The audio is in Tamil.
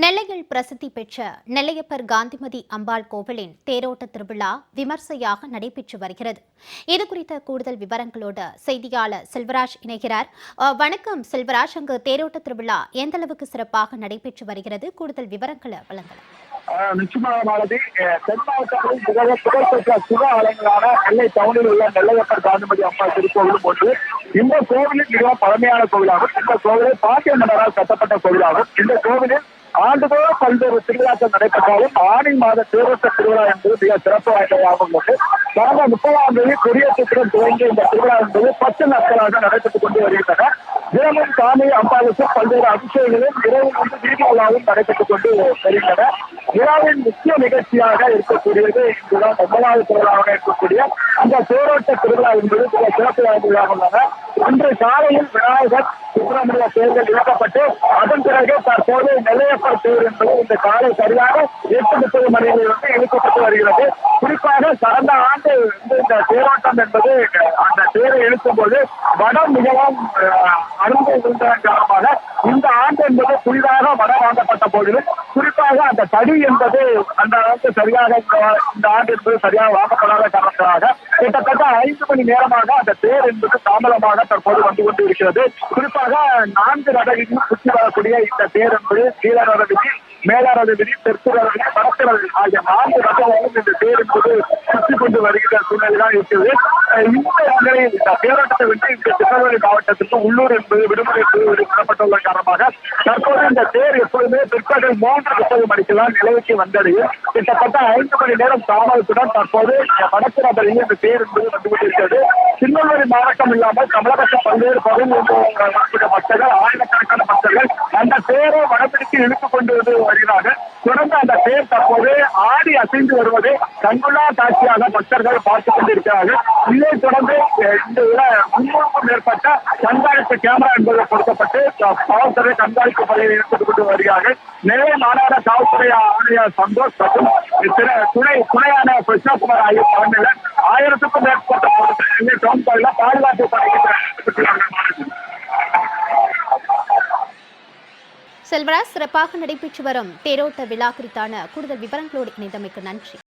நெல்லையில் பிரசித்தி பெற்ற நெல்லையப்பர் காந்திமதி அம்பாள் கோவிலின் தேரோட்ட திருவிழா விமர்சையாக நடைபெற்று வருகிறது. இது குறித்த கூடுதல் விவரங்களோடு செய்தியாளர் செல்வராஜ் இணைகிறார். வணக்கம் செல்வராஜ். அங்கு தேரோட்ட திருவிழா எந்த அளவுக்கு சிறப்பாக நடைபெற்று வருகிறது? கூடுதல் விவரங்களை வழங்கலாம். ஆஹ் நிச்சயமாக மாலதி தென் மாவட்டங்களில் மிகவும் புகழ்பெற்ற சிவ ஆலயங்களான நெல்லை டவுனில் உள்ள நெல்லையப்பர் காந்திமதி அம்மா திருக்கோவிலும் ஒன்று. இந்த கோவிலில் மிகவும் பழமையான கோவிலாகும். இந்த கோவிலை பாண்டிய மன்னரால் கட்டப்பட்ட கோவிலாகும். இந்த கோவிலில் ஆண்டுதோறும் பல்வேறு திருவிழாக்கள் நடைபெற்றாலும் ஆணி மாத தேரோட்ட திருவிழா என்பது மிக சிறப்பு வாய்ந்ததாக உள்ளது. கடந்த முப்பதாம் தேதி கொடியேற்றத்துடன் துவங்கிய இந்த திருவிழா என்பது பத்து நாட்களாக நடைபெற்றுக் கொண்டு வருகின்றன. தினமும் சாமி அம்பாளுக்கு பல்வேறு அபிஷேகங்களும் இரவு வந்து வீதி நடைபெற்றுக் கொண்டு வருகின்றன. விழாவின் முக்கிய நிகழ்ச்சியாக இருக்கக்கூடியது இங்குதான் ஒன்பதாவது திருவிழாவாக இருக்கக்கூடிய அந்த தேரோட்ட திருவிழா என்பது சில சிறப்பு வாய்ந்ததாக உள்ளன. அன்று காலையில் விநாயகர் சுப்பிரமணிய தேர்தல் இழக்கப்பட்டு அதன் பிறகு தற்போது நெல்லையப்பர் தேர் என்பது இந்த காலை சரியாக எட்டு முப்பது மணியிலிருந்து இழுக்கப்பட்டு வருகிறது. குறிப்பாக கடந்த ஆண்டு வந்து இந்த தேரோட்டம் என்பது அந்த தேரை இழுக்கும் போது வடம் மிகவும் அருந்து அருந்தை விழுந்ததன் காரணமாக இந்த ஆண்டு என்பது புதிதாக வடம் வாங்கப்பட்ட போதிலும் குறிப்பாக அந்த தடி என்பது அந்த அளவுக்கு சரியாக இந்த- இந்த ஆண்டு என்பது சரியாக வாங்கப்படாத காரணத்தினாக கிட்டத்தட்ட ஐந்து மணி நேரமாக அந்த தேர் என்பது தாமதமாக தற்போது வந்து கொண்டு இருக்கிறது குறிப்பாக நான்கு ரத சுற்றி வரக்கூடிய இந்த பேருந்து கீழ ரத விதி மேல விதி தெற்கு ரதவிதி வடக்கு ரதவி ஆகிய நான்கு ரதங்களும் இந்த தேர் என்பது சுற்றி கொண்டு வருகிற சூழ்நிலை தான் இருக்கிறது இந்த நிலையில் இந்த பேரட்டத்தை விட்டு இந்த திருநெல்வேலி மாவட்டத்திற்கு உள்ளூர் என்பது விடுமுறை என்பது காரணமாக தற்போது இந்த தேர் எப்பொழுதுமே பிற்பகல் மூன்று முப்பது மணிக்கெல்லாம் நிலைக்கு வந்தடையும் கிட்டத்தட்ட ஐந்து மணி நேரம் தாமதத்துடன் தற்போது வடக்கு ரதவியில் இந்த தேர் என்பது வந்து கொண்டிருக்கிறது. திருநெல்வேலி மாவட்டம் இல்லாமல் தமிழகத்தில் பல்வேறு பகுதிகளில் பக்தர்கள் ஆயிரக்கணக்கான பக்தர்கள் அந்த தேரை வடபிடித்து இழுத்துக் கொண்டு வருகிறார்கள் தொடர்ந்து அந்த தேர் தற்போது ஆடி அசைந்து வருவதை கண்குள்ளா காட்சியாக பக்தர்கள் பார்த்துக் கொண்டிருக்கிறார்கள். இதை தொடர்ந்து இந்த முன்னூறுக்கும் மேற்பட்ட கண்காணிப்பு கேமரா என்பது கொடுக்கப்பட்டு காவல்துறை கண்காணிப்பு பணியில் ஈடுபட்டுக் கொண்டு வருகிறார்கள். நெல்லை மாநகர காவல்துறை ஆணையர் சந்தோஷ் மற்றும் துணை துணையான கிருஷ்ணகுமார் ஆகிய தலைமையில் ஆயிரத்துக்கும் மேற்பட்ட டவுன் பாதுகாப்பு செல்வராஜ் சிறப்பாக நடைபெற்று வரும். தேரோட்ட விழா குறித்தான கூடுதல் விவரங்களோடு இணைந்தமைக்கு நன்றி.